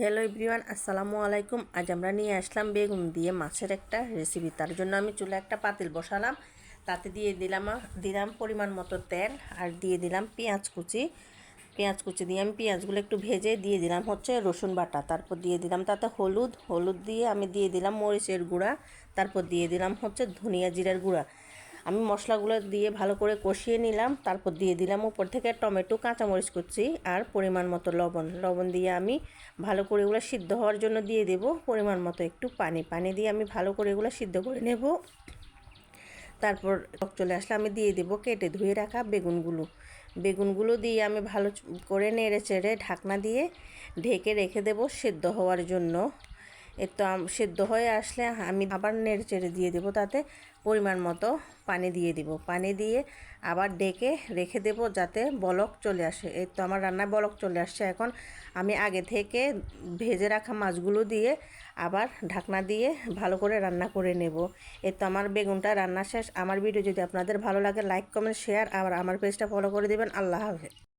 Hello everyone আসসালামু আলাইকুম। আজ আমরা নিয়ে আসলাম বেগুন দিয়ে মাছের একটা রেসিপি তার জন্য আমি চুলে একটা পাতিল বসালাম। তাতে দিয়ে দিলাম দিলাম পরিমাণ মতো তেল আর দিয়ে দিলাম পেঁয়াজ কুচি। পেঁয়াজ কুচি দিয়ে আমি পেঁয়াজগুলো একটু ভেজে দিয়ে দিলাম হচ্ছে রসুন বাটা। তারপর দিয়ে দিলাম তাতে হলুদ। হলুদ দিয়ে আমি দিয়ে দিলাম মরিচের গুঁড়া। তারপর দিয়ে দিলাম হচ্ছে ধনিয়া জিরার গুঁড়া। আমি মশলাগুলো দিয়ে ভালো করে কষিয়ে নিলাম, তারপর দিয়ে দিলাম উপর থেকে টমেটো, কাঁচামরিচ কুচি আর পরিমাণ মতো লবণ। লবণ দিয়ে আমি ভালো করে এগুলো সিদ্ধ হওয়ার জন্য দিয়ে দেব। পরিমাণ মতো একটু পানি। পানি দিয়ে আমি ভালো করে এগুলো সিদ্ধ করে নেব। তারপর টক চলে আসলে আমি দিয়ে দেবো কেটে ধুয়ে রাখা বেগুনগুলো। বেগুনগুলো দিয়ে আমি ভালো করে নেড়ে চেড়ে ঢাকনা দিয়ে ঢেকে রেখে দেবো সেদ্ধ হওয়ার জন্য। এর তো সেদ্ধ হয়ে আসলে আমি আবার নেড়ে চেড়ে দিয়ে দেবো, তাতে পরিমাণ মতো পানি দিয়ে দিব। পানি দিয়ে আবার ডেকে রেখে দেব যাতে বলক চলে আসে। এই তো আমার রান্নায় বলক চলে আসছে। এখন আমি আগে থেকে ভেজে রাখা মাছগুলো দিয়ে আবার ঢাকনা দিয়ে ভালো করে রান্না করে নেব। এই তো আমার বেগুনটা রান্না শেষ। আমার ভিডিও যদি আপনাদের ভালো লাগে, লাইক, কমেন্ট, শেয়ার আর আমার পেজটা ফলো করে দেবেন। আল্লাহ হাফেজ।